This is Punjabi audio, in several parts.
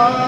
Oh.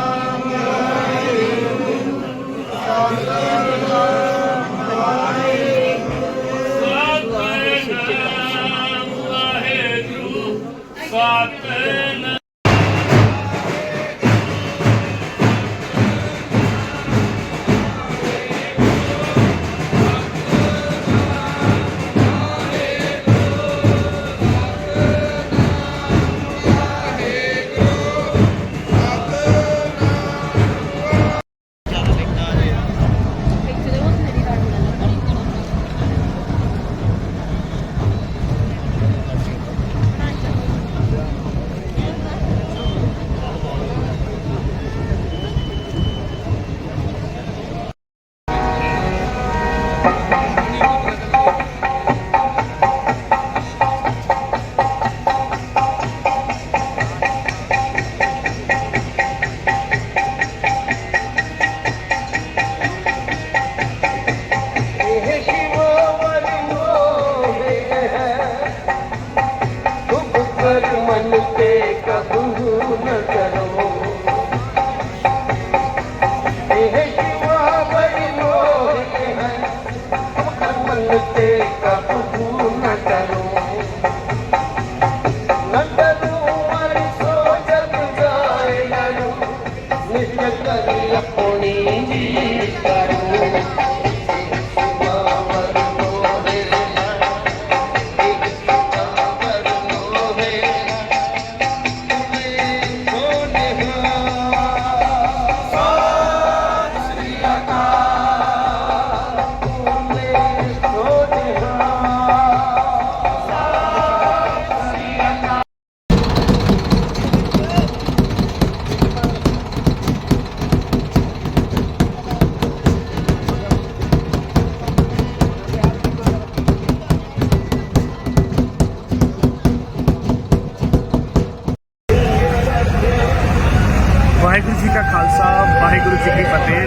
ਵਾਹਿਗੁਰੂ ਜੀ ਕਾ ਖਾਲਸਾ, ਵਾਹਿਗੁਰੂ ਜੀ ਕੀ ਫਤਿਹ।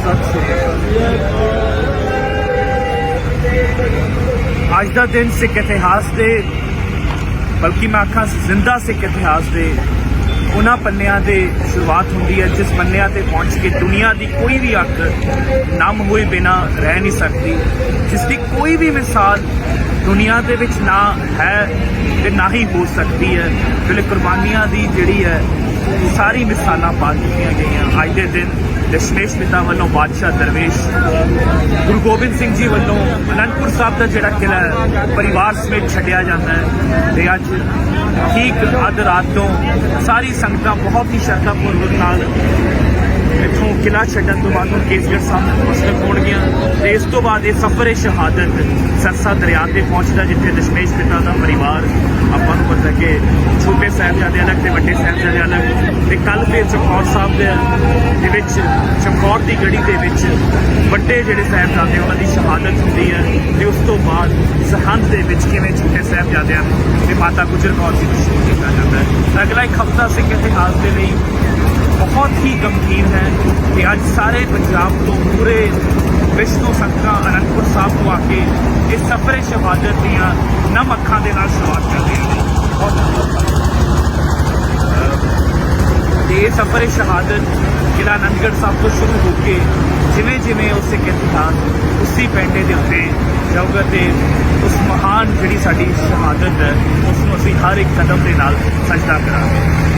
ਸਤਿ ਸ੍ਰੀ ਅਕਾਲ। ਅੱਜ ਦਾ ਦਿਨ ਸਿੱਖ ਇਤਿਹਾਸ ਦੇ, ਬਲਕਿ ਮੈਂ ਆਖਾਂ ਜ਼ਿੰਦਾ ਸਿੱਖ ਇਤਿਹਾਸ ਦੇ ਉਹਨਾਂ ਪੰਨਿਆਂ ਦੇ ਸ਼ੁਰੂਆਤ ਹੁੰਦੀ ਹੈ, ਜਿਸ ਪੰਨਿਆਂ ਤੇ ਪਹੁੰਚ ਕੇ ਦੁਨੀਆ ਦੀ ਕੋਈ ਵੀ ਅੱਖ ਨਮ ਹੋਏ ਬਿਨਾ ਰਹਿ ਨਹੀਂ ਸਕਦੀ, ਜਿਸ ਦੀ ਕੋਈ ਵੀ ਮਿਸਾਲ ਦੁਨੀਆ ਦੇ ਵਿੱਚ ਨਾ ਹੈ ਤੇ ਨਾ ਹੀ ਹੋ ਸਕਦੀ ਹੈ। ਜਿਹੜੇ ਕੁਰਬਾਨੀਆਂ ਦੀ ਜਿਹੜੀ ਹੈ, ਸਾਰੀ ਮਿਸਾਲਾਂ ਪਾ ਦਿੱਤੀਆਂ ਗਈਆਂ। ਅੱਜ ਦੇ ਦਿਨ ਦਸ਼ਮੇਸ਼ ਪਿਤਾ ਵੱਲੋਂ ਬਾਦਸ਼ਾਹ ਦਰਵੇਸ਼, ਗੁਰੂ ਗੋਬਿੰਦ ਸਿੰਘ ਜੀ ਵੱਲੋਂ ਅਨੰਦਪੁਰ ਸਾਹਿਬ ਦਾ ਜਿਹੜਾ ਕਿਲਾ ਹੈ, ਪਰਿਵਾਰ ਸਮੇਤ ਛੱਡਿਆ ਜਾਂਦਾ ਹੈ। ਤੇ ਅੱਜ ਠੀਕ ਅੱਧ ਰਾਤ ਤੋਂ ਸਾਰੀ ਸੰਗਤਾਂ ਬਹੁਤ ਹੀ ਸ਼ਰਧਾ ਪੂਰਵਕ ਨਾਲ ਇੱਥੋਂ ਕਿਲਾ ਛੱਡਣ ਤੋਂ ਬਾਅਦ ਹੁਣ ਕੇਸਗੜ੍ਹ ਸਾਹਿਬ ਮਸਲਕ ਹੋਣਗੀਆਂ। ਤੇ ਇਸ ਤੋਂ ਬਾਅਦ ਇਹ ਸਫ਼ਰ ਸ਼ਹਾਦਤ ਸਰਸਾ ਦਰਿਆ ਤੇ ਪਹੁੰਚਦਾ, ਜਿੱਥੇ ਦਸ਼ਮੇਸ਼ ਪਿਤਾ ਦਾ ਪਰਿਵਾਰ ਆਪਾਂ ਨੂੰ ਪਤਾ ਕਿ ਛੋਟੇ ਸਾਹਿਬਜ਼ਾਦਿਆਂ ਦਾ ਤੇ ਵੱਡੇ ਸਾਹਿਬਜ਼ਾਦਿਆਂ ਕੱਲ ਫਿਰ ਚਮਕੌਰ ਸਾਹਿਬ ਦੇ ਦੇ ਵਿੱਚ, ਚਮਕੌਰ ਦੀ ਗੜੀ ਦੇ ਵਿੱਚ ਵੱਡੇ ਜਿਹੜੇ ਸਾਹਿਬਜ਼ਾਦੇ, ਉਹਨਾਂ ਦੀ ਸ਼ਹਾਦਤ ਹੁੰਦੀ ਹੈ ਤੇ ਉਸ ਤੋਂ ਬਾਅਦ ਸਰਹੰਦ ਦੇ ਵਿੱਚ ਕਿਵੇਂ ਛੋਟੇ ਸਾਹਿਬਜ਼ਾਦਿਆਂ ਨੂੰ ਤੇ ਮਾਤਾ ਗੁਜਰ ਕੌਰ ਜੀ ਨੂੰ ਸ਼ਹੀਦ ਕੀਤਾ ਜਾਂਦਾ ਹੈ। ਤਾਂ ਅਗਲਾ ਇੱਕ ਹਫ਼ਤਾ ਸਿੱਖ ਇਤਿਹਾਸ ਦੇ ਲਈ ਬਹੁਤ ਹੀ ਗੰਭੀਰ ਹੈ ਕਿ ਅੱਜ ਸਾਰੇ ਪੰਜਾਬ ਤੋਂ ਪੂਰੇ ਵਿਸ਼ਵ ਤੋਂ ਸੰਗਤਾਂ ਅਨੰਦਪੁਰ ਸਾਹਿਬ ਤੋਂ ਆ ਕੇ ਇਸ ਸਫਰੇ ਸ਼ਹਾਦਤ ਦੀਆਂ ਨਮ ਅੱਖਾਂ ਦੇ ਨਾਲ ਸ਼ੁਰੂਆਤ ਕਰਦੇ ਨੇ। ਬਹੁਤ ਤੇ ਇਹ ਸਫਰੇ ਸ਼ਹਾਦਤ ਕਿਲਾ ਅਨੰਦਗੜ੍ਹ ਸਾਹਿਬ ਤੋਂ ਸ਼ੁਰੂ ਹੋ ਕੇ ਜਿਵੇਂ ਜਿਵੇਂ ਉਸ ਸਿੱਖ ਉਸੇ ਪੈਂਡੇ ਦੇ ਉੱਤੇ ਜਾਊਗਾ ਤੇ ਉਸ ਮਹਾਨ ਜਿਹੜੀ ਸਾਡੀ ਸ਼ਹਾਦਤ ਹੈ ਉਸ ਨੂੰ ਅਸੀਂ ਹਰ ਇੱਕ ਕਦਮ ਦੇ ਨਾਲ ਸਜਦਾ ਕਰਾਂਗੇ।